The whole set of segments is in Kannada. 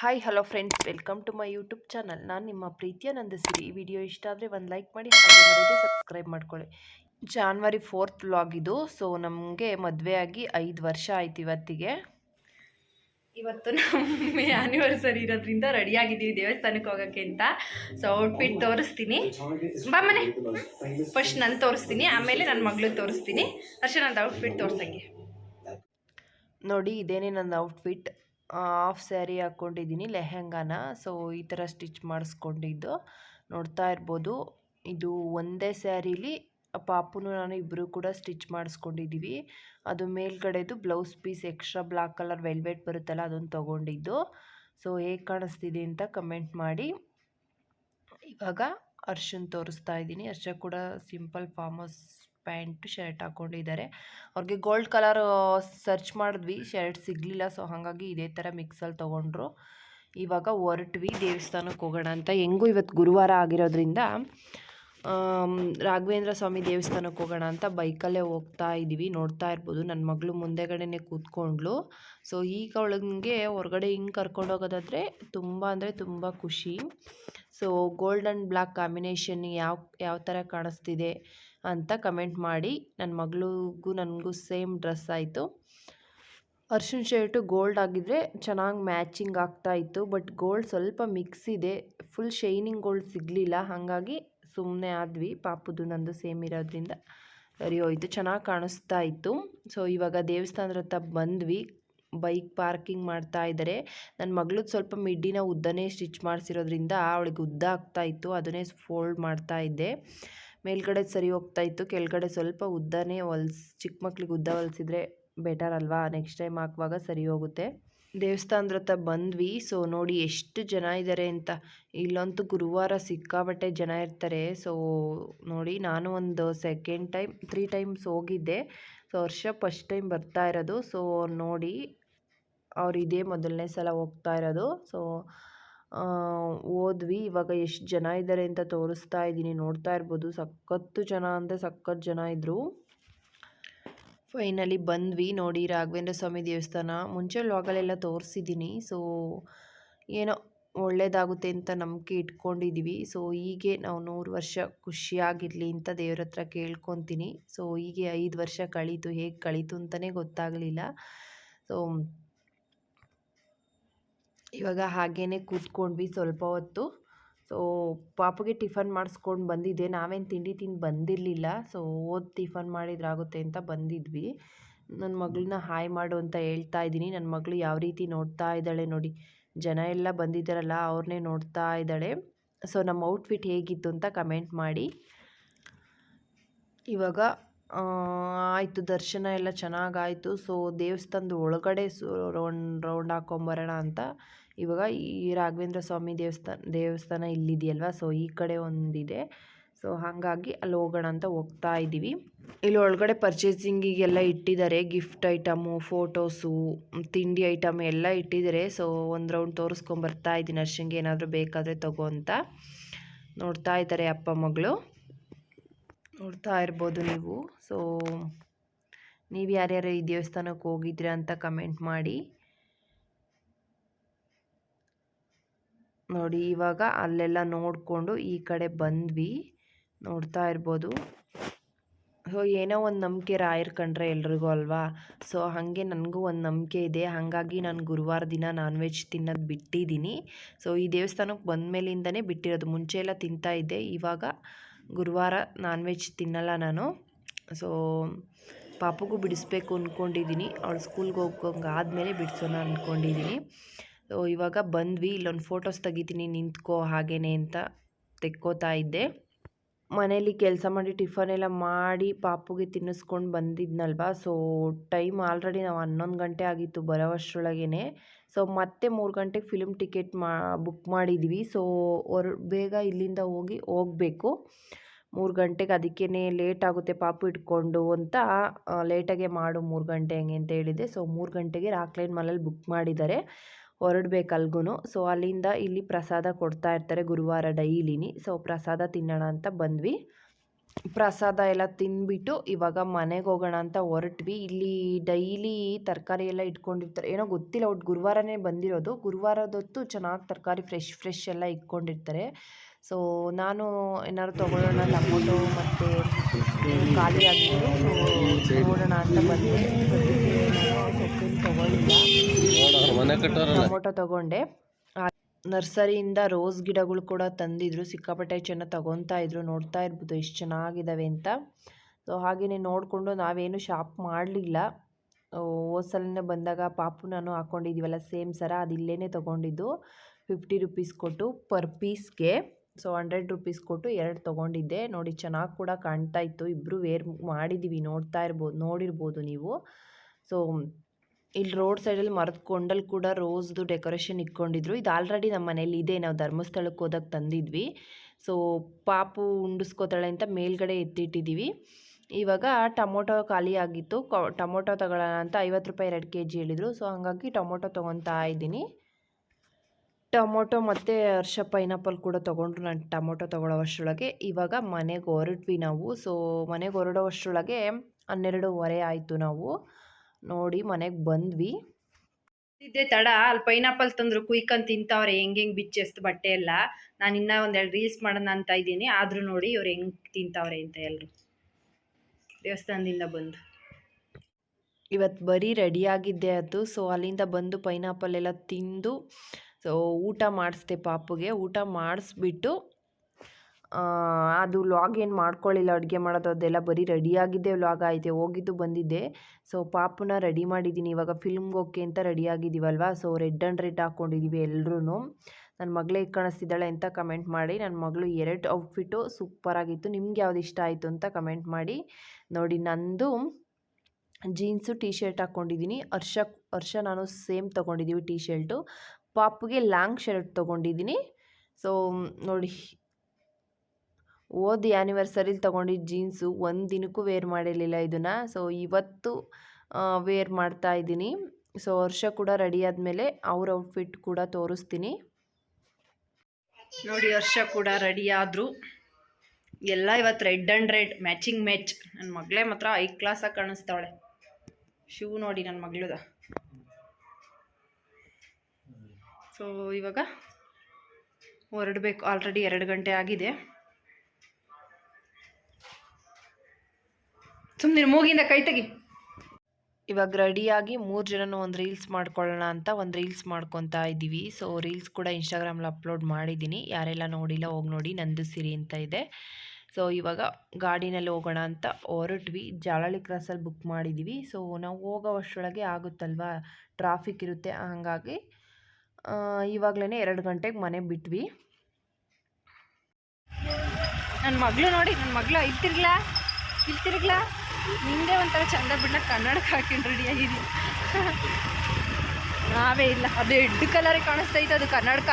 Hi hello friends welcome to my YouTube channel ನಾನು ನಿಮ್ಮ ಪ್ರೀತಿಯ ನಂದಿಸಿರಿ. ಈ ವಿಡಿಯೋ ಇಷ್ಟ ಆದರೆ ಒಂದು ಲೈಕ್ ಮಾಡಿ ಹಾಗೆ ಸಬ್ಸ್ಕ್ರೈಬ್ ಮಾಡ್ಕೊಳ್ಳಿ. ಜಾನ್ವರಿ ಫೋರ್ತ್ ವ್ಲಾಗ್ ಇದು. ಸೊ ನಮಗೆ ಮದುವೆ ಆಗಿ ಐದು ವರ್ಷ ಆಯ್ತು ಇವತ್ತಿಗೆ. ಇವತ್ತು ನಮ್ಮ ಆ್ಯನಿವರ್ಸರಿ ಇರೋದ್ರಿಂದ ರೆಡಿಯಾಗಿದ್ದೀವಿ ದೇವಸ್ಥಾನಕ್ಕೆ ಹೋಗೋಕ್ಕೆ ಅಂತ. ಸೊ ಔಟ್ಫಿಟ್ ತೋರಿಸ್ತೀನಿ. ಬಾ ಮನೆ. ಫಸ್ಟ್ ನಾನು ತೋರಿಸ್ತೀನಿ. ಆಮೇಲೆ ನನ್ನ ಮಗಳು ತೋರಿಸ್ತೀನಿ. ಅಷ್ಟೇ ನಂದು ಔಟ್ಫಿಟ್ ತೋರಿಸಂಗೆ. ನೋಡಿ ಇದೇನೇ ನನ್ನ ಔಟ್ಫಿಟ್ ಆಫ್ ಸ್ಯಾರಿ ಹಾಕ್ಕೊಂಡಿದ್ದೀನಿ, ಲೆಹೆಂಗಾನ. ಸೊ ಈ ಥರ ಸ್ಟಿಚ್ ಮಾಡಿಸ್ಕೊಂಡಿದ್ದು. ನೋಡ್ತಾ ಇರ್ಬೋದು. ಇದು ಒಂದೇ ಸ್ಯಾರೀಲಿ, ಪಾಪುನು ನಾನು ಇಬ್ಬರು ಕೂಡ ಸ್ಟಿಚ್ ಮಾಡಿಸ್ಕೊಂಡಿದ್ದೀವಿ ಅದು ಮೇಲ್ಗಡೆದು blouse piece extra black colour velvet ಬರುತ್ತಲ್ಲ ಅದನ್ನು ತೊಗೊಂಡಿದ್ದು. ಸೊ ಹೇಗೆ ಕಾಣಿಸ್ತಿದೆ ಅಂತ ಕಮೆಂಟ್ ಮಾಡಿ. ಇವಾಗ ಅರ್ಶನ್ ತೋರಿಸ್ತಾ ಇದ್ದೀನಿ. ಅರ್ಶ ಕೂಡ ಸಿಂಪಲ್ ಫಾರ್ಮಸ್ ಪ್ಯಾಂಟ್, ಶರ್ಟ್ ಹಾಕ್ಕೊಂಡಿದ್ದಾರೆ ಅವ್ರಿಗೆ ಗೋಲ್ಡ್ ಕಲರ್ ಸರ್ಚ್ ಮಾಡಿದ್ವಿ. ಶರ್ಟ್ ಸಿಗಲಿಲ್ಲ ಸೊ ಹಾಗಾಗಿ ಇದೇ ಥರ ಮಿಕ್ಸಲ್ಲಿ ತೊಗೊಂಡ್ರು. ಇವಾಗ ಹೊರಟ್ವಿ ದೇವಸ್ಥಾನಕ್ಕೆ ಹೋಗೋಣ ಅಂತ. ಹೆಂಗೂ ಇವತ್ತು ಗುರುವಾರ ಆಗಿರೋದ್ರಿಂದ ರಾಘವೇಂದ್ರ ಸ್ವಾಮಿ ದೇವಸ್ಥಾನಕ್ಕೆ ಹೋಗೋಣ ಅಂತ ಬೈಕಲ್ಲೇ ಹೋಗ್ತಾ ಇದ್ದೀವಿ ನೋಡ್ತಾ ಇರ್ಬೋದು. ನನ್ನ ಮಗಳು ಮುಂದೆಗಡೆನೆ ಕೂತ್ಕೊಂಡ್ಳು. ಸೊ ಈಗ ಅವಳಿಗೆ ಹೊರಗಡೆ ಹಿಂಗೆ ಕರ್ಕೊಂಡು ಹೋಗೋದಾದರೆ ತುಂಬ ಅಂದರೆ ತುಂಬ ಖುಷಿ. So gold and black combination ಯಾವ ಯಾವ ಥರ ಕಾಣಿಸ್ತಿದೆ? ಅಂತ ಕಮೆಂಟ್ ಮಾಡಿ. ನನ್ನ ಮಗಳಿಗೂ ನನಗೂ ಸೇಮ್ ಡ್ರೆಸ್ ಆಯಿತು. ಅರ್ಶಿನ ಶರ್ಟು ಗೋಲ್ಡ್ ಆಗಿದ್ದರೆ ಚೆನ್ನಾಗಿ ಮ್ಯಾಚಿಂಗ್ ಆಗ್ತಾ ಇತ್ತು. ಬಟ್ ಗೋಲ್ಡ್ ಸ್ವಲ್ಪ ಮಿಕ್ಸ್ ಇದೆ. ಫುಲ್ ಶೈನಿಂಗ್ ಗೋಲ್ಡ್ ಸಿಗಲಿಲ್ಲ. ಹಾಗಾಗಿ ಸುಮ್ಮನೆ ಆದ್ವಿ. ಪಾಪುದು ನಂದು ಸೇಮ್ ಇರೋದ್ರಿಂದ ಸರಿ ಹೋಯಿತು. ಚೆನ್ನಾಗಿ ಕಾಣಿಸ್ತಾ ಇತ್ತು. ಸೊ ಇವಾಗ ದೇವಸ್ಥಾನದ ಹತ್ರ ಬಂದ್ವಿ. ಬೈಕ್ ಪಾರ್ಕಿಂಗ್ ಮಾಡ್ತಾ ಇದ್ದಾರೆ ನನ್ನ ಮಗಳದ್ದು ಸ್ವಲ್ಪ ಮಿಡ್ಡಿನ ಉದ್ದನೇ ಸ್ಟಿಚ್ ಮಾಡಿಸಿರೋದ್ರಿಂದ ಅವಳಿಗೆ ಉದ್ದ ಆಗ್ತಾ ಇತ್ತು. ಅದನ್ನೇ ಫೋಲ್ಡ್ ಮಾಡ್ತಾ ಇದ್ದೆ. ಮೇಲ್ಗಡೆ ಸರಿ ಹೋಗ್ತಾ ಇತ್ತು. ಕೆಳಗಡೆ ಸ್ವಲ್ಪ ಉದ್ದನೇ ಹೊಲ್ಸ್ ಚಿಕ್ಕ ಮಕ್ಳಿಗೆ ಉದ್ದ ಹೊಲಿಸಿದ್ರೆ ಬೆಟರ್ ಅಲ್ವಾ? ನೆಕ್ಸ್ಟ್ ಟೈಮ್ ಹಾಕುವಾಗ ಸರಿ ಹೋಗುತ್ತೆ. ದೇವಸ್ಥಾನದ ಹತ್ರ ಬಂದ್ವಿ. ಸೊ ನೋಡಿ ಎಷ್ಟು ಜನ ಇದ್ದಾರೆ ಅಂತ. ಇಲ್ಲಂತೂ ಗುರುವಾರ ಸಿಕ್ಕಾಬಟ್ಟೆ ಜನ ಇರ್ತಾರೆ. ಸೊ ನೋಡಿ ನಾನು ಒಂದು ಸೆಕೆಂಡ್ ಟೈಮ್ ತ್ರೀ ಟೈಮ್ಸ್ ಹೋಗಿದ್ದೆ. ಸೊ ವರ್ಷ ಫಸ್ಟ್ ಟೈಮ್ ಬರ್ತಾ ಇರೋದು. ಸೊ ನೋಡಿ ಅವ್ರು ಇದೇ ಮೊದಲನೇ ಸಲ ಹೋಗ್ತಾ ಇರೋದು. ಸೊ ಹೋದ್ವಿ ಇವಾಗ ಎಷ್ಟು ಜನ ಇದ್ದಾರೆ ಅಂತ ತೋರಿಸ್ತಾ ಇದ್ದೀನಿ. ನೋಡ್ತಾ ಇರ್ಬೋದು. ಸಖತ್ತು ಜನ ಅಂದರೆ ಸಖತ್ತು ಜನ ಇದ್ದರು ಫೈನಲಿ ಬಂದ್ವಿ. ನೋಡಿ, ರಾಘವೇಂದ್ರ ಸ್ವಾಮಿ ದೇವಸ್ಥಾನ. ಮುಂಚೆ ಲಾಗಲೆಲ್ಲ ತೋರಿಸಿದ್ದೀನಿ. ಸೊ ಏನೋ ಒಳ್ಳೇದಾಗುತ್ತೆ ಅಂತ ನಂಬಿಕೆ ಇಟ್ಕೊಂಡಿದ್ದೀವಿ ಸೊ ಹೀಗೆ ನಾವು ನೂರು ವರ್ಷ ಖುಷಿಯಾಗಿರಲಿ ಅಂತ ದೇವ್ರ ಹತ್ರ ಕೇಳ್ಕೊತೀನಿ. ಸೊ ಹೀಗೆ ಐದು ವರ್ಷ ಕಳೀತು. ಹೇಗೆ ಕಳೀತು ಅಂತಲೇ ಗೊತ್ತಾಗಲಿಲ್ಲ. ಸೊ ಇವಾಗ ಹಾಗೇ ಕೂತ್ಕೊಂಡ್ವಿ ಸ್ವಲ್ಪ ಹೊತ್ತು. ಸೊ ಪಾಪಗೆ ಟಿಫನ್ ಮಾಡಿಸ್ಕೊಂಡು ಬಂದಿದ್ದೆ. ನಾವೇನು ತಿಂಡಿ ತಿಂದು ಬಂದಿರಲಿಲ್ಲ. ಸೊ ಓದಿ ಟಿಫನ್ ಮಾಡಿದ್ರಾಗುತ್ತೆ ಅಂತ ಬಂದಿದ್ವಿ. ನನ್ನ ಮಗಳನ್ನ ಹಾಯ್ ಮಾಡು ಅಂತ ಹೇಳ್ತಾ ಇದ್ದೀನಿ. ನನ್ನ ಮಗಳು ಯಾವ ರೀತಿ ನೋಡ್ತಾ ಇದ್ದಾಳೆ ನೋಡಿ. ಜನ ಎಲ್ಲ ಬಂದಿದ್ದಾರಲ್ಲ ಅವ್ರನ್ನೇ ನೋಡ್ತಾ ಇದ್ದಾಳೆ. ಸೊ ನಮ್ಮ ಔಟ್ಫಿಟ್ ಹೇಗಿತ್ತು ಅಂತ ಕಮೆಂಟ್ ಮಾಡಿ. ಇವಾಗ ಆಯಿತು ದರ್ಶನ ಎಲ್ಲ ಚೆನ್ನಾಗಾಯಿತು. ಸೊ ದೇವಸ್ಥಾನದ ಒಳಗಡೆ ಸು, ರೌಂಡ್ ರೌಂಡ್ ಹಾಕೊಂಬರೋಣ ಅಂತ. ಇವಾಗ ಈ ರಾಘವೇಂದ್ರ ಸ್ವಾಮಿ ದೇವಸ್ಥಾನ ದೇವಸ್ಥಾನ ಇಲ್ಲಿದೆಯಲ್ವ? ಸೊ ಈ ಕಡೆ ಒಂದಿದೆ. ಸೊ ಹಾಗಾಗಿ ಅಲ್ಲಿ ಹೋಗೋಣ ಅಂತ ಹೋಗ್ತಾ ಇದ್ದೀವಿ. ಇಲ್ಲಿ ಒಳಗಡೆ ಪರ್ಚೇಸಿಂಗಿಗೆಲ್ಲ ಇಟ್ಟಿದ್ದಾರೆ. ಗಿಫ್ಟ್ ಐಟಮು ಫೋಟೋಸು ತಿಂಡಿ ಐಟಮ್ ಎಲ್ಲ ಇಟ್ಟಿದ್ದಾರೆ. ಸೊ ಒಂದು ರೌಂಡ್ ತೋರಿಸ್ಕೊಂಬರ್ತಾ ಇದ್ದೀನಿ. ಅರ್ಶಂಗೆ ಏನಾದರೂ ಬೇಕಾದರೆ ತಗೋ ಅಂತ. ನೋಡ್ತಾ ಇದ್ದಾರೆ ಅಪ್ಪ ಮಗಳು. ನೋಡ್ತಾ ಇರ್ಬೋದು ನೀವು. ಸೊ ನೀವು ಯಾರ್ಯಾರು ಈ ದೇವಸ್ಥಾನಕ್ಕೆ ಹೋಗಿದ್ರಿ ಅಂತ ಕಮೆಂಟ್ ಮಾಡಿ. ನೋಡಿ, ಇವಾಗ ಅಲ್ಲೆಲ್ಲ ನೋಡಿಕೊಂಡು ಈ ಕಡೆ ಬಂದ್ವಿ. ನೋಡ್ತಾ ಇರ್ಬೋದು. ಸೊ ಏನೋ ಒಂದು ನಂಬಿಕೆ ರಾಯರ್ ಕಂಡ್ರೆ ಎಲ್ರಿಗೂ ಅಲ್ವಾ? ಸೊ ಹಾಗೆ ನನಗೂ ಒಂದು ನಂಬಿಕೆ ಇದೆ. ಹಾಗಾಗಿ ನಾನು ಗುರುವಾರ ದಿನ ನಾನ್ ವೆಜ್ ತಿನ್ನೋದು ಬಿಟ್ಟಿದ್ದೀನಿ ಸೊ ಈ ದೇವಸ್ಥಾನಕ್ಕೆ ಬಂದ ಮೇಲಿಂದನೇ ಬಿಟ್ಟಿರೋದು. ಮುಂಚೆ ಎಲ್ಲ ತಿಂತಾ ಇದ್ದೆ. ಇವಾಗ ಗುರುವಾರ ನಾನ್ ವೆಜ್ ತಿನ್ನಲ್ಲ ನಾನು. ಸೊ ಪಾಪಗೂ ಬಿಡಿಸ್ಬೇಕು ಅಂದ್ಕೊಂಡಿದ್ದೀನಿ ಅವಳು ಸ್ಕೂಲ್ಗೆ ಹೋಗೋಂಗೆ ಆದಮೇಲೆ ಬಿಡಿಸೋಣ ಅಂದ್ಕೊಂಡಿದ್ದೀನಿ ಸೊ ಇವಾಗ ಬಂದ್ವಿ. ಇಲ್ಲೊಂದು ಫೋಟೋಸ್ ತೆಗಿತೀನಿ. ನಿಂತ್ಕೋ ಹಾಗೇನೆ ಅಂತ ತೆಕ್ಕೋತಾ ಇದ್ದೆ. ಮನೇಲಿ ಕೆಲಸ ಮಾಡಿ ಟಿಫನ್ ಎಲ್ಲ ಮಾಡಿ ಪಾಪುಗೆ ತಿನ್ನಿಸ್ಕೊಂಡು ಬಂದಿದ್ನಲ್ವ? ಸೊ ಟೈಮ್ ಆಲ್ರೆಡಿ ನಾವು ಹನ್ನೊಂದು ಗಂಟೆ ಆಗಿತ್ತು ಬರೋವಷ್ಟರೊಳಗೇ ಸೊ ಮತ್ತೆ ಮೂರು ಗಂಟೆಗೆ ಫಿಲ್ಮ್ ಟಿಕೆಟ್ ಮಾ ಬುಕ್ ಮಾಡಿದ್ವಿ. ಸೊ ಹೊರ ಬೇಗ ಇಲ್ಲಿಂದ ಹೋಗಿ ಹೋಗಬೇಕು. ಮೂರು ಗಂಟೆಗೆ ಅದಕ್ಕೇ ಲೇಟ್ ಆಗುತ್ತೆ ಪಾಪು ಇಟ್ಕೊಂಡು ಅಂತ ಲೇಟಾಗೆ ಮಾಡು ಮೂರು ಗಂಟೆ ಹಂಗೆ ಅಂತ ಹೇಳಿದೆ. ಸೊ ಮೂರು ಗಂಟೆಗೆ ರಾಕ್ಲೈನ್ ಮಾಲಲ್ಲಿ ಬುಕ್ ಮಾಡಿದ್ದಾರೆ. ಹೊರಡ್ಬೇಕು ಅಲ್ಗೂ ಸೊ, ಅಲ್ಲಿಂದ ಇಲ್ಲಿ ಪ್ರಸಾದ ಕೊಡ್ತಾ ಇರ್ತಾರೆ ಗುರುವಾರ ಡೈಲಿನಿ. ಸೊ, ಪ್ರಸಾದ ತಿನ್ನೋಣ ಅಂತ ಬಂದ್ವಿ. ಪ್ರಸಾದ ಎಲ್ಲ ತಿಂದ್ಬಿಟ್ಟು ಇವಾಗ ಮನೆಗೆ ಹೋಗೋಣ ಅಂತ ಹೊರಟ್ವಿ. ಇಲ್ಲಿ ಡೈಲಿ ತರಕಾರಿ ಎಲ್ಲ ಇಟ್ಕೊಂಡಿರ್ತಾರೆ. ಏನೋ ಗೊತ್ತಿಲ್ಲ ಒಟ್ಟು ಗುರುವಾರನೇ ಬಂದಿರೋದು. ಗುರುವಾರದೊತ್ತು ಚೆನ್ನಾಗಿ ತರಕಾರಿ ಫ್ರೆಶ್ ಫ್ರೆಶ್ ಎಲ್ಲ ಇಟ್ಕೊಂಡಿರ್ತಾರೆ. ಸೊ, ನಾನು ಏನಾದ್ರು ತೊಗೊಳ್ಳೋಣ, ಟೊಮೊಟೊ ಮತ್ತು ಖಾಲಿ ಆಗಿತ್ತು ಸೊ ನೋಡೋಣ ಅಂತ ಬಂದೆ. ಸೊಪ್ಪೇನು ಟೊಮೊಟೊ ತಗೊಂಡೆ. ನರ್ಸರಿಯಿಂದ ರೋಸ್ ಗಿಡಗಳು ಕೂಡ ತಂದಿದ್ರು. ಸಿಕ್ಕಾಪಟ್ಟೆ ಚೆನ್ನಾಗಿ ತಗೊತಾ ಇದ್ರು. ನೋಡ್ತಾ ಇರ್ಬೋದು ಎಷ್ಟು ಚೆನ್ನಾಗಿದ್ದಾವೆ ಅಂತ. ಸೊ ಹಾಗೆಯೇ ನೋಡಿಕೊಂಡು ನಾವೇನು ಶಾಪ್ ಮಾಡಲಿಲ್ಲ. ಹೋದ್ಸಲನೇ ಬಂದಾಗ ಪಾಪು ನಾನು ಹಾಕ್ಕೊಂಡಿದ್ದೀವಲ್ಲ ಸೇಮ್ ಸರ ಅದು ಇಲ್ಲೇ ತೊಗೊಂಡಿದ್ದು. ಫಿಫ್ಟಿ ರುಪೀಸ್ ಕೊಟ್ಟು ಪರ್ ಪೀಸ್ಗೆ ಸೊ ಹಂಡ್ರೆಡ್ ರುಪೀಸ್ ಕೊಟ್ಟು ಎರಡು ತೊಗೊಂಡಿದ್ದೆ. ನೋಡಿ ಚೆನ್ನಾಗಿ ಕೂಡ ಕಾಣ್ತಾ ಇತ್ತು. ಇಬ್ಬರು ವೇರ್ ಮಾಡಿದ್ದೀವಿ ನೋಡ್ತಾ ಇರ್ಬೋದು, ನೋಡಿರ್ಬೋದು ನೀವು. ಸೊ, ಇಲ್ಲಿ ರೋಡ್ ಸೈಡಲ್ಲಿ ಮರದ ಕೊಂಡಲ್ಲಿ ಕೂಡ ರೋಸ್ದು ಡೆಕೋರೇಷನ್ ಇಟ್ಕೊಂಡಿದ್ರು. ಇದು ಆಲ್ರೆಡಿ ನಮ್ಮ ಮನೇಲಿ ಇದೆ. ನಾವು ಧರ್ಮಸ್ಥಳಕ್ಕೆ ಹೋದಾಗ ತಂದಿದ್ವಿ. ಸೊ, ಪಾಪು ಉಂಡಿಸ್ಕೋತಾಳೆ ಅಂತ ಮೇಲ್ಗಡೆ ಎತ್ತಿಟ್ಟಿದ್ದೀವಿ ಇವಾಗ ಟೊಮೊಟೊ ಖಾಲಿ ಆಗಿತ್ತು. ಟೊಮೊಟೊ ತಗೊಳ್ಳೋಣ ಅಂತ ಐವತ್ತು ರೂಪಾಯಿ ಎರಡು ಕೆ ಜಿ ಹೇಳಿದರು. ಸೊ, ಹಾಗಾಗಿ ಟೊಮೊಟೊ ತೊಗೊತಾ ಇದ್ದೀನಿ. ಟೊಮೊಟೊ ಮತ್ತು ಹರ್ಷ ಪೈನಾಪಲ್ ಕೂಡ ತೊಗೊಂಡ್ರು ನಾನು ಟೊಮೊಟೊ ತೊಗೊಳ್ಳೋ ಅಷ್ಟರೊಳಗೆ ಇವಾಗ ಮನೆಗೆ ಹೊರಟ್ವಿ ನಾವು. ಸೊ, ಮನೆಗೆ ಹೊರಡೋ ಅಷ್ಟರೊಳಗೆ ಹನ್ನೆರಡೂವರೆ ಆಯಿತು ನಾವು. ನೋಡಿ ಮನೆಗೆ ಬಂದ್ವಿ. ಇದೆ ತಡ, ಅಲ್ಲಿ ಪೈನಾಪಲ್ ತಂದ್ರು ಕುಯ್ಕೊಂಡು ತಿಂತಾವ್ರೆ, ಹೆಂಗೆ ಹೆಂಗೆ ಬಿಚ್ಚೆಸ್ತು ಬಟ್ಟೆ ಎಲ್ಲ. ನಾನು ಇನ್ನ ಒಂದೆರಡು ರೀಲ್ಸ್ ಮಾಡೋಣ ಅಂತ ಇದ್ದೀನಿ. ಆದರೂ ನೋಡಿ ಇವ್ರು ಹೆಂಗೆ ತಿಂತಾವ್ರೆ ಅಂತ ಎಲ್ಲರು ದೇವಸ್ಥಾನದಿಂದ ಬಂದು. ಇವತ್ತು ಬರೀ ರೆಡಿಯಾಗಿದ್ದೆ ಅದು. ಸೊ, ಅಲ್ಲಿಂದ ಬಂದು ಪೈನಾಪಲ್ ಎಲ್ಲ ತಿಂದು ಸೊ, ಊಟ ಮಾಡಿಸ್ದೆ ಪಾಪುಗೆ. ಊಟ ಮಾಡಿಸ್ಬಿಟ್ಟು ಅದು ವ್ಲಾಗ್ ಏನು ಮಾಡ್ಕೊಳ್ಳಿಲ್ಲ ಅಡುಗೆ ಮಾಡೋದು ಅದೆಲ್ಲ ಬರೀ ರೆಡಿಯಾಗಿದ್ದೆ ವ್ಲಾಗ್. ಆಯಿತು, ಹೋಗಿದ್ದು ಬಂದಿದ್ದೆ. ಸೊ, ಪಾಪುನ ರೆಡಿ ಮಾಡಿದ್ದೀನಿ. ಇವಾಗ ಫಿಲ್ಮ್ಗೆ ಹೋಗಿ ಅಂತ ರೆಡಿಯಾಗಿದ್ದೀವಲ್ವ ಸೊ, ರೆಡ್ ಆ್ಯಂಡ್ ರೆಡ್ ಹಾಕ್ಕೊಂಡಿದ್ದೀವಿ ಎಲ್ಲರೂ ನನ್ನ ಮಗಳೇ ಕಾಣಿಸ್ತಿದ್ದಾಳೆ ಅಂತ ಕಮೆಂಟ್ ಮಾಡಿ. ನನ್ನ ಮಗಳು ಎರಡು ಔಟ್ಫಿಟ್ಟು ಸೂಪರಾಗಿತ್ತು. ನಿಮ್ಗೆ ಯಾವ್ದು ಇಷ್ಟ ಆಯಿತು ಅಂತ ಕಮೆಂಟ್ ಮಾಡಿ. ನೋಡಿ, ನಂದು ಜೀನ್ಸು ಟೀ ಶರ್ಟ್ ಹಾಕ್ಕೊಂಡಿದ್ದೀನಿ ಹರ್ಷ ಹರ್ಷ ನಾನು ಸೇಮ್ ತೊಗೊಂಡಿದ್ದೀವಿ ಟೀ ಶರ್ಟು ಪಾಪುಗೆ ಲಾಂಗ್ ಶರ್ಟ್ ತೊಗೊಂಡಿದ್ದೀನಿ. ಸೊ ನೋಡಿ ಓದಿ ಆ್ಯನಿವರ್ಸರಿಲಿ ತೊಗೊಂಡಿದ್ದ ಜೀನ್ಸು ಒಂದು ದಿನಕ್ಕೂ ವೇರ್ ಮಾಡಿರಲಿಲ್ಲ ಇದನ್ನು. ಸೊ ಇವತ್ತು ವೇರ್ ಮಾಡ್ತಾ ಇದ್ದೀನಿ. ಸೊ ವರ್ಷ ಕೂಡ ರೆಡಿ ಆದಮೇಲೆ ಅವ್ರ ಔಟ್ಫಿಟ್ ಕೂಡ ತೋರಿಸ್ತೀನಿ. ನೋಡಿ ವರ್ಷ ಕೂಡ ರೆಡಿ ಆದರು. ಎಲ್ಲ ಇವತ್ತು red and red matching match ನನ್ನ ಮಗಳೇ ಮಾತ್ರ ಐ ಕ್ಲಾಸಾಗಿ ಕಾಣಿಸ್ತಾವಳೆ ಶೂ ನೋಡಿ ನನ್ನ ಮಗಳದ. ಸೊ ಇವಾಗ ಹೊರಡಬೇಕು. ಆಲ್ರೆಡಿ ಎರಡು ಗಂಟೆ ಆಗಿದೆ. ಸುಮ್ಮನೆ ಮೂಗಿಂದ ಕೈ ತೆಗಿ. ಇವಾಗ ರೆಡಿಯಾಗಿ ಮೂರು ಜನನೂ ಒಂದು ರೀಲ್ಸ್ ಮಾಡ್ಕೊಳ್ಳೋಣ ಅಂತ ಒಂದು ರೀಲ್ಸ್ ಮಾಡ್ಕೊತಾ ಇದ್ದೀವಿ. ಸೊ ರೀಲ್ಸ್ ಕೂಡ ಇನ್ಸ್ಟಾಗ್ರಾಮಲ್ಲಿ ಅಪ್ಲೋಡ್ ಮಾಡಿದ್ದೀನಿ. ಯಾರೆಲ್ಲ ನೋಡಿಲ್ಲ, ಹೋಗಿ ನೋಡಿ. ನಂದು ಸಿರಿ ಅಂತ ಇದೆ. ಸೊ ಇವಾಗ ಗಾಡಿನಲ್ಲಿ ಹೋಗೋಣ ಅಂತ ಹೊರಟ್ವಿ. ಜಾಳಳಿ ಕ್ರಾಸಲ್ಲಿ ಬುಕ್ ಮಾಡಿದ್ದೀವಿ. ಸೊ ನಾವು ಹೋಗೋ ಅಷ್ಟರೊಳಗೆ ಆಗುತ್ತಲ್ವಾ? ಟ್ರಾಫಿಕ್ ಇರುತ್ತೆ. ಹಾಗಾಗಿ ಇವಾಗಲೇ ಎರಡು ಗಂಟೆಗೆ ಮನೆ ಬಿಟ್ವಿ. ನನ್ನ ಮಗಳು ನೋಡಿ ನನ್ನ ಮಗಳು ಇಲ್ಲಿ ತಿರ್ಗ್ಲಾ ನಿಂಗೆ ಒಂಥರ ಚಂದ ಬಿಡ್ನ ಕನ್ನಡಕ್ಕೆ ಹಾಕೊಂಡು ರೆಡಿ ಆಗಿದ್ದೀನಿ ನಾವೇ ಇಲ್ಲ. ಅದು ಎಡ್ ಕಲರೇ ಕಾಣಿಸ್ತೈತೆ ಅದು ಕನ್ನಡಕ.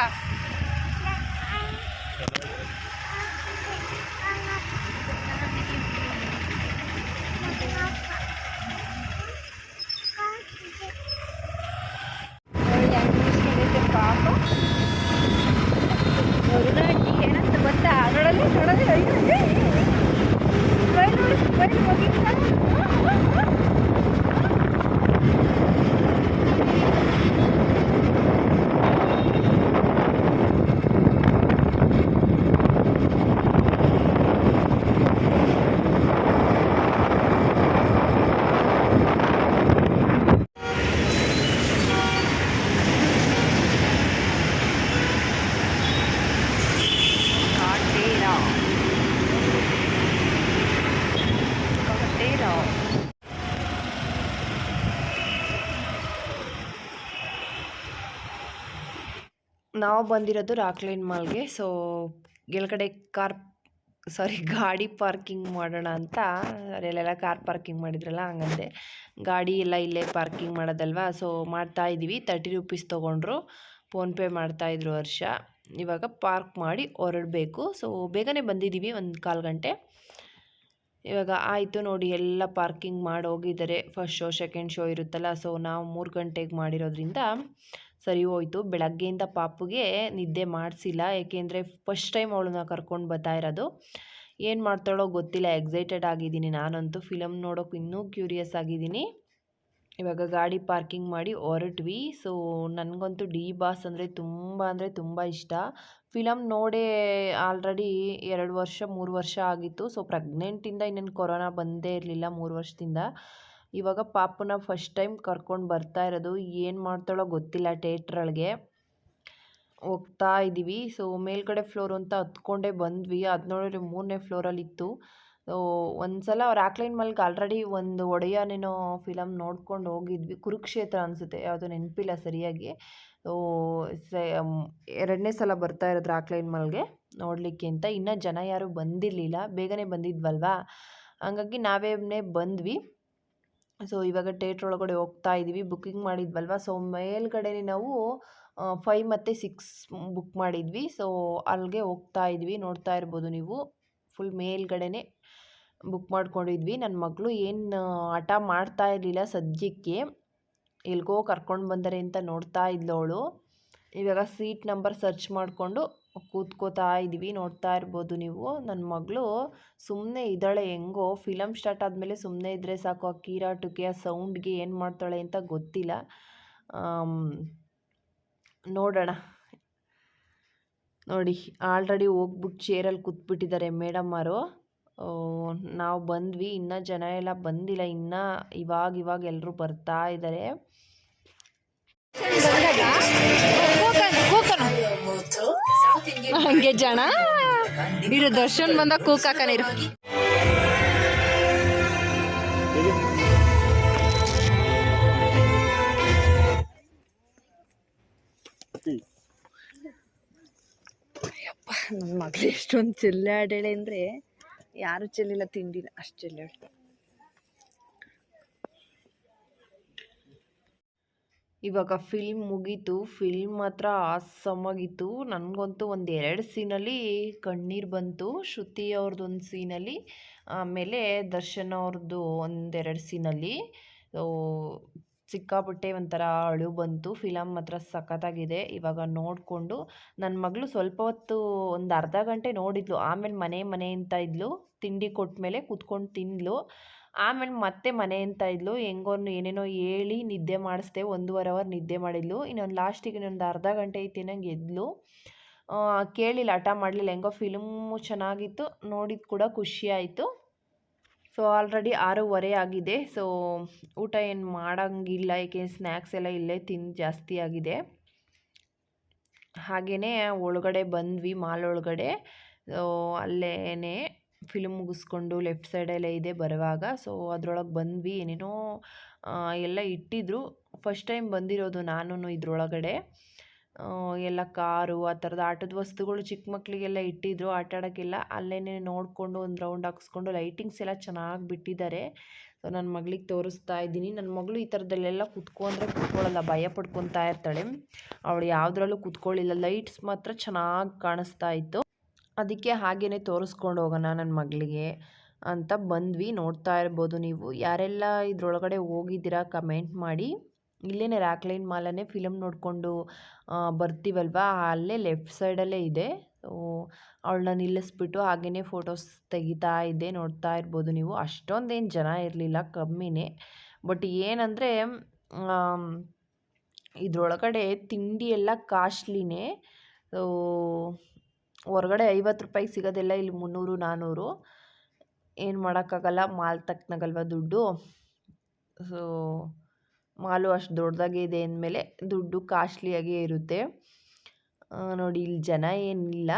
ನಾವು ಬಂದಿರೋದು ರಾಕ್ಲೈನ್ ಮಾಲ್ಗೆ ಸೊ ಕೆಳಗಡೆ ಕಾರ್ ಸಾರಿ ಗಾಡಿ ಪಾರ್ಕಿಂಗ್ ಮಾಡೋಣ ಅಂತ, ಅಲ್ಲೆಲ್ಲ ಕಾರ್ ಪಾರ್ಕಿಂಗ್ ಮಾಡಿದ್ರಲ್ಲ ಹಂಗಂದೆ ಗಾಡಿ ಎಲ್ಲ ಇಲ್ಲೇ ಪಾರ್ಕಿಂಗ್ ಮಾಡೋದಲ್ವಾ ಸೊ ಮಾಡ್ತಾ ಇದ್ದೀವಿ. ತರ್ಟಿ ರುಪೀಸ್ ತೊಗೊಂಡ್ರು ಫೋನ್ಪೇ ಮಾಡ್ತಾಯಿದ್ರು ವರ್ಷ ಇವಾಗ ಪಾರ್ಕ್ ಮಾಡಿ ಹೊರಡಬೇಕು ಸೊ ಬೇಗನೆ ಬಂದಿದ್ದೀವಿ ಒಂದು ಕಾಲು ಗಂಟೆ. ಇವಾಗ ಆಯಿತು ನೋಡಿ, ಎಲ್ಲ ಪಾರ್ಕಿಂಗ್ ಮಾಡಿ ಹೋಗಿದ್ದಾರೆ. ಫಸ್ಟ್ ಶೋ ಸೆಕೆಂಡ್ ಶೋ ಇರುತ್ತಲ್ಲ ಸೊ ನಾವು ಮೂರು ಗಂಟೆಗೆ ಮಾಡಿರೋದ್ರಿಂದ ಸರಿ ಹೋಯ್ತು. ಬೆಳಗ್ಗೆಯಿಂದ ಪಾಪುಗೆ ನಿದ್ದೆ ಮಾಡಿಸಿಲ್ಲ. ಏಕೆಂದರೆ ಫಸ್ಟ್ ಟೈಮ್ ಅವಳನ್ನ ಕರ್ಕೊಂಡು ಬರ್ತಾ ಇರೋದು. ಏನು ಮಾಡ್ತಾಳೋ ಗೊತ್ತಿಲ್ಲ. ಎಕ್ಸೈಟೆಡ್ ಆಗಿದ್ದೀನಿ ನಾನಂತೂ. ಫಿಲಮ್ ನೋಡೋಕೆ ಇನ್ನೂ ಕ್ಯೂರಿಯಸ್ ಆಗಿದ್ದೀನಿ. ಇವಾಗ ಗಾಡಿ ಪಾರ್ಕಿಂಗ್ ಮಾಡಿ ಹೊರಟ್ವಿ. ಸೊ ನನಗಂತೂ ಡಿ ಬಾಸ್ ಅಂದರೆ ತುಂಬ ಅಂದರೆ ತುಂಬ ಇಷ್ಟ. ಫಿಲಮ್ ನೋಡೇ ಆಲ್ರೆಡಿ ಎರಡು ವರ್ಷ, ಮೂರು ವರ್ಷ ಆಗಿತ್ತು. ಸೊ ಪ್ರೆಗ್ನೆಂಟಿಂದ ಇನ್ನೇನು ಕೊರೋನಾ ಬಂದೇ ಇರಲಿಲ್ಲ ಮೂರು ವರ್ಷದಿಂದ. ಇವಾಗ ಪಾಪನ ಫಸ್ಟ್ ಟೈಮ್ ಕರ್ಕೊಂಡು ಬರ್ತಾ ಇರೋದು ಏನು ಮಾಡ್ತಾಳೋ ಗೊತ್ತಿಲ್ಲ ಥಿಯೇಟ್ರೊಳಗೆ ಹೋಗ್ತಾ ಇದ್ದೀವಿ ಸೊ ಮೇಲ್ಗಡೆ ಫ್ಲೋರ್ ಅಂತ ಹತ್ಕೊಂಡೇ ಬಂದ್ವಿ. ಅದು ನೋಡಿದ್ರೆ ಮೂರನೇ ಫ್ಲೋರಲ್ಲಿತ್ತು ಇತ್ತು. ಒಂದು ಸಲ ಅವ್ರು ಆಕ್ಲೈನ್ ಮಲ್ಗೆ ಆಲ್ರೆಡಿ ಒಂದು ಒಡೆಯನೇನೋ ಫಿಲಮ್ ನೋಡ್ಕೊಂಡು ಹೋಗಿದ್ವಿ. ಕುರುಕ್ಷೇತ್ರ ಅನಿಸುತ್ತೆ. ಯಾವುದೋ ನೆನಪಿಲ್ಲ ಸರಿಯಾಗಿ. ಎರಡನೇ ಸಲ ಬರ್ತಾ ಇರೋದು ಆಕ್ಲೈನ್ ಮಲ್ಗೆ ನೋಡಲಿಕ್ಕೆ ಅಂತ. ಇನ್ನೂ ಜನ ಯಾರೂ ಬಂದಿರಲಿಲ್ಲ. ಬೇಗನೆ ಬಂದಿದ್ವಲ್ವಾ? ಹಂಗಾಗಿ ನಾವೇನೇ ಬಂದ್ವಿ. ಸೊ ಇವಾಗ ಥೇಟ್ರ್ ಒಳಗಡೆ ಹೋಗ್ತಾ ಇದ್ದೀವಿ ಬುಕ್ಕಿಂಗ್ ಮಾಡಿದ್ವಲ್ವ? ಸೊ ಮೇಲ್ಗಡೆನೆ ನಾವು ಫೈವ್ ಮತ್ತು ಸಿಕ್ಸ್ ಬುಕ್ ಮಾಡಿದ್ವಿ. ಸೊ ಅಲ್ಲಿಗೆ ಹೋಗ್ತಾ ಇದ್ವಿ. ನೋಡ್ತಾ ಇರ್ಬೋದು ನೀವು. ಫುಲ್ ಮೇಲ್ಗಡೆನೆ ಬುಕ್ ಮಾಡ್ಕೊಂಡಿದ್ವಿ. ನನ್ನ ಮಗಳು ಏನು ಹಠ ಮಾಡ್ತಾ ಇರಲಿಲ್ಲ ಸದ್ಯಕ್ಕೆ. ಎಲ್ಗೋ ಕರ್ಕೊಂಡು ಬಂದರೆ ಅಂತ ನೋಡ್ತಾ ಇದ್ಲು ಅವಳು ಇವಾಗ ಸೀಟ್ ನಂಬರ್ ಸರ್ಚ್ ಮಾಡಿಕೊಂಡು ಕೂತ್ಕೋತಾ ಇದ್ದೀವಿ, ನೋಡ್ತಾ ಇರ್ಬೋದು ನೀವು. ನನ್ನ ಮಗಳು ಸುಮ್ಮನೆ ಇದ್ದಾಳೆ, ಹೆಂಗೋ ಫಿಲಮ್ ಸ್ಟಾರ್ಟ್ ಆದಮೇಲೆ ಸುಮ್ಮನೆ ಇದ್ದರೆ ಸಾಕು. ಆ ಕೀರಾಟಕ್ಕೆ ಆ ಸೌಂಡ್ಗೆ ಏನು ಮಾಡ್ತಾಳೆ ಅಂತ ಗೊತ್ತಿಲ್ಲ. ನೋಡೋಣ. ನೋಡಿ ಆಲ್ರೆಡಿ ಹೋಗ್ಬಿಟ್ಟು ಚೇರಲ್ಲಿ ಕೂತ್ಬಿಟ್ಟಿದ್ದಾರೆ ಅವರು. ನಾವು ಬಂದ್ವಿ, ಇನ್ನೂ ಜನ ಎಲ್ಲ ಬಂದಿಲ್ಲ. ಇನ್ನೂ ಇವಾಗ ಇವಾಗ ಎಲ್ಲರೂ ಬರ್ತಾ ಇದ್ದಾರೆ ಹಂಗೆ ಜನ. ಇರು, ದರ್ಶನ್ ಬಂದ ಕೂಕಾಕನಿರು ನನ್ನ ಮಗಳು ಎಷ್ಟೊಂದು ಚೆಲ್ಲಾಡೇಳೆ ಅಂದರೆ ಯಾರು ಚೆಲ್ಲಿಲ್ಲ ತಿಂಡಿನ ಅಷ್ಟು ಚೆಲ್ಲಾಡ್ತಾಳೆ ಇವಾಗ ಫಿಲ್ಮ್ ಮುಗೀತು ಫಿಲ್ಮ್ ಮಾತ್ರ ಆಸಮಾಗಿತ್ತು ನನಗಂತೂ ಒಂದು ಎರಡು ಸೀನಲ್ಲಿ ಕಣ್ಣೀರು ಬಂತು. ಶ್ರುತಿ ಅವ್ರದ್ದು ಒಂದು ಸೀನಲ್ಲಿ ಆಮೇಲೆ ದರ್ಶನ್ ಅವ್ರದ್ದು ಒಂದೆರಡು ಸೀನಲ್ಲಿ ಸಿಕ್ಕಾಪಟ್ಟೆ ಒಂಥರ ಅಳು ಬಂತು. ಫಿಲಮ್ ಮಾತ್ರ ಸಖತ್ತಾಗಿದೆ. ಇವಾಗ ನೋಡಿಕೊಂಡು ನನ್ನ ಮಗಳು ಸ್ವಲ್ಪ ಹೊತ್ತು ಒಂದು ಅರ್ಧ ಗಂಟೆ ನೋಡಿದ್ಲು. ಆಮೇಲೆ ಮನೆ ಮನೆ ಅಂತ ಇದ್ಲು. ತಿಂಡಿ ಕೊಟ್ಟ ಮೇಲೆ ಕೂತ್ಕೊಂಡು ತಿಂದ್ಲು. ಆಮೇಲೆ ಮತ್ತೆ ಮನೆ ಅಂತ ಇದ್ಲು. ಹೆಂಗೋನು ಏನೇನೋ ಹೇಳಿ ನಿದ್ದೆ ಮಾಡಿಸ್ದೆ, ಒಂದೂವರೆ ಅವರ್ ನಿದ್ದೆ ಮಾಡಿದ್ಲು. ಇನ್ನೊಂದು ಲಾಸ್ಟಿಗೆ ಇನ್ನೊಂದು ಅರ್ಧ ಗಂಟೆ ಐತಿ ನಂಗೆ ಎದ್ಲು. ಕೇಳಿಲ್ಲ, ಹಠ ಮಾಡಲಿಲ್ಲ. ಹೆಂಗೋ ಫಿಲ್ಮು ಚೆನ್ನಾಗಿತ್ತು. ನೋಡಿದ ಕೂಡ ಖುಷಿ ಆಯಿತು. ಸೊ ಆಲ್ರೆಡಿ ಆರೂವರೆ ಆಗಿದೆ. ಸೊ ಊಟ ಏನು ಮಾಡೋಂಗಿಲ್ಲ. ಏಕೆ ಸ್ನ್ಯಾಕ್ಸ್ ಎಲ್ಲ ಇಲ್ಲೇ ತಿಂದು ಜಾಸ್ತಿ ಆಗಿದೆ. ಹಾಗೆಯೇ ಒಳಗಡೆ ಬಂದ್ವಿ, ಮಾಲ್ ಒಳಗಡೆ. ಅಲ್ಲೇ ಫಿಲ್ಮ್ ಮುಗಿಸ್ಕೊಂಡು ಲೆಫ್ಟ್ ಸೈಡಲ್ಲೇ ಇದೆ ಬರುವಾಗ. ಸೊ ಅದರೊಳಗೆ ಬಂದ್ವಿ, ಏನೇನೋ ಎಲ್ಲ ಇಟ್ಟಿದ್ರು. ಫಸ್ಟ್ ಟೈಮ್ ಬಂದಿರೋದು ನಾನು ಇದರೊಳಗಡೆ. ಎಲ್ಲ ಕಾರು, ಆ ಥರದ ಆಟದ ವಸ್ತುಗಳು ಚಿಕ್ಕ ಮಕ್ಕಳಿಗೆಲ್ಲ ಇಟ್ಟಿದ್ರು, ಆಟ ಆಡೋಕ್ಕೆಲ್ಲ. ಅಲ್ಲೇ ನೋಡಿಕೊಂಡು ಒಂದು ರೌಂಡ್ ಹಾಕಿಸ್ಕೊಂಡು ಲೈಟಿಂಗ್ಸ್ ಎಲ್ಲ ಚೆನ್ನಾಗಿ ಬಿಟ್ಟಿದ್ದಾರೆ. ಸೊ ನನ್ನ ಮಗಳಿಗೆ ತೋರಿಸ್ತಾ ಇದ್ದೀನಿ. ನನ್ನ ಮಗಳು ಈ ಥರದಲ್ಲೆಲ್ಲ ಕುತ್ಕೊಂಡ್ರೆ ಕುತ್ಕೊಳ್ಳಲ್ಲ ಭಯ ಪಡ್ಕೊತಾ ಇರ್ತಾಳೆ. ಅವಳು ಯಾವುದ್ರಲ್ಲೂ ಕುತ್ಕೊಳ್ಳಿಲ್ಲ ಲೈಟ್ಸ್ ಮಾತ್ರ ಚೆನ್ನಾಗಿ ಕಾಣಿಸ್ತಾ ಇತ್ತು. ಅದಕ್ಕೆ ಹಾಗೇ ತೋರಿಸ್ಕೊಂಡು ಹೋಗೋಣ ನನ್ನ ಮಗಳಿಗೆ ಅಂತ ಬಂದ್ವಿ. ನೋಡ್ತಾ ಇರ್ಬೋದು ನೀವು. ಯಾರೆಲ್ಲ ಇದರೊಳಗಡೆ ಹೋಗಿದ್ದೀರಾ ಕಮೆಂಟ್ ಮಾಡಿ. ಇಲ್ಲೇ ರಾಕ್ಲೈನ್ ಮಾಲನೇ ಫಿಲಮ್ ನೋಡಿಕೊಂಡು ಬರ್ತೀವಲ್ವಾ? ಅಲ್ಲೇ ಲೆಫ್ಟ್ ಸೈಡಲ್ಲೇ ಇದೆ. ಅವಳನ್ನ ನಿಲ್ಲಿಸ್ಬಿಟ್ಟು ಹಾಗೆಯೇ ಫೋಟೋಸ್ ತೆಗಿತಾ ಇದ್ದೆ ನೋಡ್ತಾ ಇರ್ಬೋದು ನೀವು. ಅಷ್ಟೊಂದೇನು ಜನ ಇರಲಿಲ್ಲ, ಕಮ್ಮಿನೇ. ಬಟ್ ಏನಂದರೆ ಇದ್ರೊಳಗಡೆ ತಿಂಡಿ ಎಲ್ಲ ಕಾಸ್ಟ್ಲಿನೇ ಹೊರಗಡೆ ಐವತ್ತು ರೂಪಾಯಿಗೆ ಸಿಗೋದಿಲ್ಲ, ಇಲ್ಲಿ ಮುನ್ನೂರು ನಾನ್ನೂರು ಏನು ಮಾಡೋಕ್ಕಾಗಲ್ಲ, ಮಾಲ್ ತಕ್ಕನಾಗಲ್ವ ದುಡ್ಡು. ಸೊ ಮಾಲು ಅಷ್ಟು ದೊಡ್ಡದಾಗಿ ಇದೆ ಅಂದಮೇಲೆ ದುಡ್ಡು ಕಾಸ್ಟ್ಲಿಯಾಗೇ ಇರುತ್ತೆ. ನೋಡಿ, ಇಲ್ಲಿ ಜನ ಏನಿಲ್ಲ.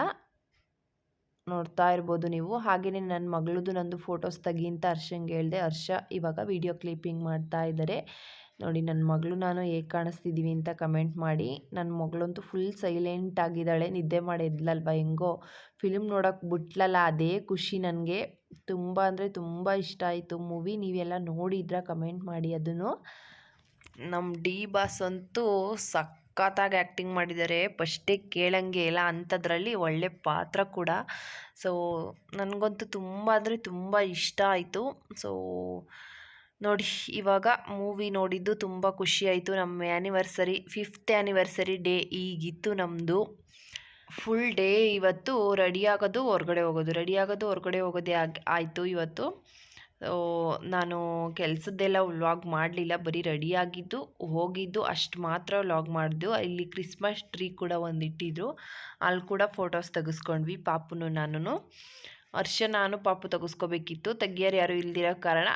ನೋಡ್ತಾ ಇರ್ಬೋದು ನೀವು. ಹಾಗೆಯೇ ನನ್ನ ಮಗಳದು ನಂದು ಫೋಟೋಸ್ ತೆಗಿ ಅಂತ ಹರ್ಷಂಗೆ ಹೇಳಿದೆ. ಹರ್ಷ ಇವಾಗ ವಿಡಿಯೋ ಕ್ಲಿಪ್ಪಿಂಗ್ ಮಾಡ್ತಾ ಇದ್ದಾರೆ ನೋಡಿ ನನ್ನ ಮಗಳು ನಾನು ಹೇಗೆ ಕಾಣಿಸ್ತಿದ್ದೀವಿ ಅಂತ ಕಮೆಂಟ್ ಮಾಡಿ ನನ್ನ ಮಗಳಂತೂ ಫುಲ್ ಸೈಲೆಂಟ್ ಆಗಿದ್ದಾಳೆ, ನಿದ್ದೆ ಮಾಡಿದ್ಲಲ್ವ ಹೆಂಗೋ. ಫಿಲ್ಮ್ ನೋಡೋಕೆ ಬಿಟ್ಲಲ್ಲ, ಅದೇ ಖುಷಿ ನನಗೆ. ತುಂಬ ಅಂದರೆ ತುಂಬ ಇಷ್ಟ ಆಯಿತು ಮೂವಿ ನೀವೆಲ್ಲ ನೋಡಿದ್ರ ಕಮೆಂಟ್ ಮಾಡಿ ಅದನ್ನು. ನಮ್ಮ ಡಿ ಬಾಸ್ ಅಂತೂ ಸಖತ್ತಾಗಿ ಆ್ಯಕ್ಟಿಂಗ್ ಮಾಡಿದ್ದಾರೆ ಫಸ್ಟೇ ಕೇಳಂಗೆ ಇಲ್ಲ ಅಂಥದ್ರಲ್ಲಿ ಒಳ್ಳೆ ಪಾತ್ರ ಕೂಡ. ಸೊ ನನಗಂತೂ ತುಂಬ ಅಂದರೆ ತುಂಬ ಇಷ್ಟ ಆಯಿತು. ಸೊ ನೋಡಿ, ಇವಾಗ ಮೂವಿ ನೋಡಿದ್ದು ತುಂಬ ಖುಷಿ ಆಯಿತು. ನಮ್ಮ ಆ್ಯನಿವರ್ಸರಿ ಫಿಫ್ತ್ ಆ್ಯನಿವರ್ಸರಿ ಡೇ ಈಗಿತ್ತು ನಮ್ಮದು ಫುಲ್ ಡೇ ಇವತ್ತು ರೆಡಿ ಆಗೋದು, ಹೊರಗಡೆ ಹೋಗೋದು. ರೆಡಿ ಆಗೋದು, ಹೊರಗಡೆ ಹೋಗೋದೇ ಆಯಿತು ಇವತ್ತು. ನಾನು ಕೆಲಸದ್ದೆಲ್ಲ ವ್ಲಾಗ್ ಮಾಡಲಿಲ್ಲ, ಬರೀ ರೆಡಿ ಆಗಿದ್ದು, ಹೋಗಿದ್ದು, ಅಷ್ಟು ಮಾತ್ರ ವ್ಲಾಗ್ ಮಾಡಿದ್ದು ಇಲ್ಲಿ ಕ್ರಿಸ್ಮಸ್ ಟ್ರೀ ಕೂಡ ಒಂದು ಇಟ್ಟಿದ್ರು ಅಲ್ಲಿ ಕೂಡ ಫೋಟೋಸ್ ತೆಗೆಸ್ಕೊಂಡ್ವಿ, ಪಾಪುನು ನಾನು ಹರ್ಷ, ನಾನು ಪಾಪು ತೆಗೆಸ್ಕೋಬೇಕಿತ್ತು. ತೆಗಿಯೋರು ಯಾರು ಇಲ್ದಿರೋ ಕಾರಣ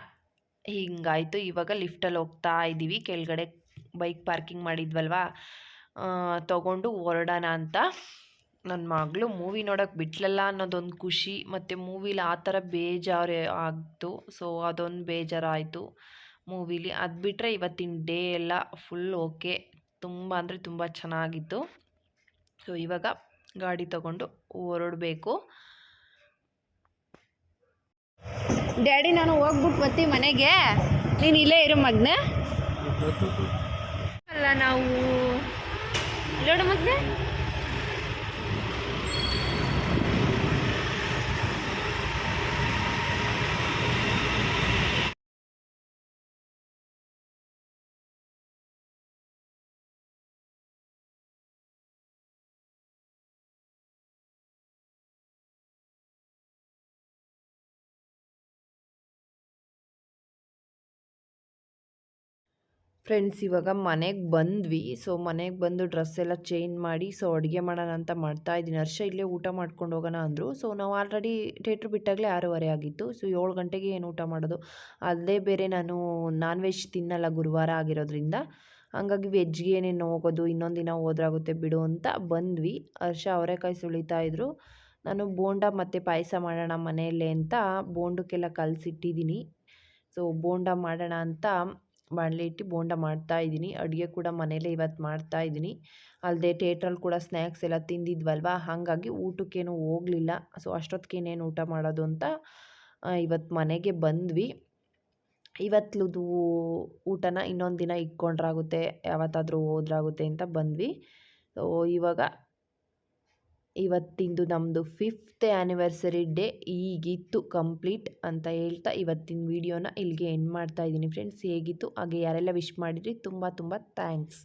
ಹಿಂಗಾಯಿತು. ಇವಾಗ ಲಿಫ್ಟಲ್ಲಿ ಹೋಗ್ತಾ ಇದ್ದೀವಿ ಕೆಳಗಡೆ ಬೈಕ್ ಪಾರ್ಕಿಂಗ್ ಮಾಡಿದ್ವಲ್ವಾ? ತಗೊಂಡು ಹೊರಡೋಣ ಅಂತ. ನನ್ನ ಮಗಳು ಮೂವಿ ನೋಡೋಕ್ಕೆ ಬಿಟ್ಲಲ್ಲ ಅನ್ನೋದೊಂದು ಖುಷಿ. ಮತ್ತು ಮೂವಿಲಿ ಆ ಥರ ಬೇಜಾರು ಆಗ್ತು. ಸೊ ಅದೊಂದು ಬೇಜಾರಾಯಿತು ಮೂವಿಲಿ ಅದು ಬಿಟ್ಟರೆ ಇವತ್ತಿನ ಡೇ ಎಲ್ಲ ಫುಲ್ ಓಕೆ ತುಂಬ ಅಂದರೆ ತುಂಬ ಚೆನ್ನಾಗಿತ್ತು. ಸೊ ಇವಾಗ ಗಾಡಿ ತಗೊಂಡು ಹೊರಡಬೇಕು. ಡ್ಯಾಡಿ ನಾನು ಹೋಗ್ಬಿಟ್ಟು ಬರ್ತೀವಿ ಮನೆಗೆ. ನೀನು ಇಲ್ಲೇ ಇರು ಮಗ್ನೆ. ಅಲ್ಲ ನಾವು ನೋಡು ಮಗ್ನೆ? ಫ್ರೆಂಡ್ಸ್ ಇವಾಗ ಮನೆಗೆ ಬಂದ್ವಿ. ಸೊ ಮನೆಗೆ ಬಂದು ಡ್ರೆಸ್ ಎಲ್ಲ ಚೇಂಜ್ ಮಾಡಿ ಸೊ ಅಡುಗೆ ಮಾಡೋಣ ಅಂತ ಮಾಡ್ತಾ ಇದ್ದೀನಿ. ಹರ್ಷ ಇಲ್ಲೇ ಊಟ ಮಾಡ್ಕೊಂಡು ಹೋಗೋಣ ಅಂದರು. ಸೊ ನಾವು ಆಲ್ರೆಡಿ ಥೇಟ್ರ್ ಬಿಟ್ಟಾಗಲೇ ಆರೂವರೆ ಆಗಿತ್ತು. ಸೊ ಏಳು ಗಂಟೆಗೆ ಏನು ಊಟ ಮಾಡೋದು? ಅಲ್ಲೇ ಬೇರೆ ನಾನು ನಾನ್ ವೆಜ್ ತಿನ್ನಲ್ಲ ಗುರುವಾರ ಆಗಿರೋದ್ರಿಂದ. ಹಂಗಾಗಿ ವೆಜ್ಗೆ ಏನೇನು ಹೋಗೋದು? ಇನ್ನೊಂದು ದಿನ ಹೋದ್ರಾಗುತ್ತೆ ಬಿಡು ಅಂತ ಬಂದ್ವಿ. ಹರ್ಷ ಅವರೆಕಾಯಿ ಸುಳಿತಾ ಇದ್ರು. ನಾನು ಬೋಂಡ ಮತ್ತು ಪಾಯಸ ಮಾಡೋಣ ಮನೆಯಲ್ಲೇ ಅಂತ ಬೋಂಡಕ್ಕೆಲ್ಲ ಕಲಸಿಟ್ಟಿದ್ದೀನಿ. ಸೊ ಬೋಂಡ ಮಾಡೋಣ ಅಂತ ಬಾಣಲೆ ಇಟ್ಟು ಬೋಂಡ ಮಾಡ್ತಾ ಇದ್ದೀನಿ. ಅಡುಗೆ ಕೂಡ ಮನೇಲೇ ಇವತ್ತು ಮಾಡ್ತಾ ಇದ್ದೀನಿ. ಅಲ್ಲದೆ ಥಿಯೇಟ್ರಲ್ಲಿ ಕೂಡ ಸ್ನ್ಯಾಕ್ಸ್ ಎಲ್ಲ ತಿಂದಿದ್ವಲ್ವ? ಹಾಗಾಗಿ ಊಟಕ್ಕೇನು ಹೋಗಲಿಲ್ಲ. ಸೊ, ಅಷ್ಟೊತ್ತಿಗೇನೇನು ಊಟ ಮಾಡೋದು ಅಂತ ಇವತ್ತು ಮನೆಗೆ ಬಂದ್ವಿ. ಇವತ್ತದು ಊಟನ ಇನ್ನೊಂದು ದಿನ ಇಟ್ಕೊಂಡ್ರಾಗುತ್ತೆ. ಯಾವತ್ತಾದರೂ ಹೋದ್ರಾಗುತ್ತೆ ಅಂತ ಬಂದ್ವಿ. ಸೊ ಇವಾಗ ಇವತ್ತಿಂದು ನಮ್ಮದು ಫಿಫ್ತ್ ಆ್ಯನಿವರ್ಸರಿ ಡೇ ಈಗಿತ್ತು ಕಂಪ್ಲೀಟ್ ಅಂತ ಹೇಳ್ತಾ ಇವತ್ತಿನ ವೀಡಿಯೋನ ಇಲ್ಲಿಗೆ ಎಂಡ್ ಮಾಡ್ತಾ ಇದ್ದೀನಿ ಫ್ರೆಂಡ್ಸ್ ಹೇಗಿತ್ತು? ಹಾಗೆ ಯಾರೆಲ್ಲ ವಿಶ್ ಮಾಡಿದ್ರಿ? ತುಂಬ ತುಂಬ ಥ್ಯಾಂಕ್ಸ್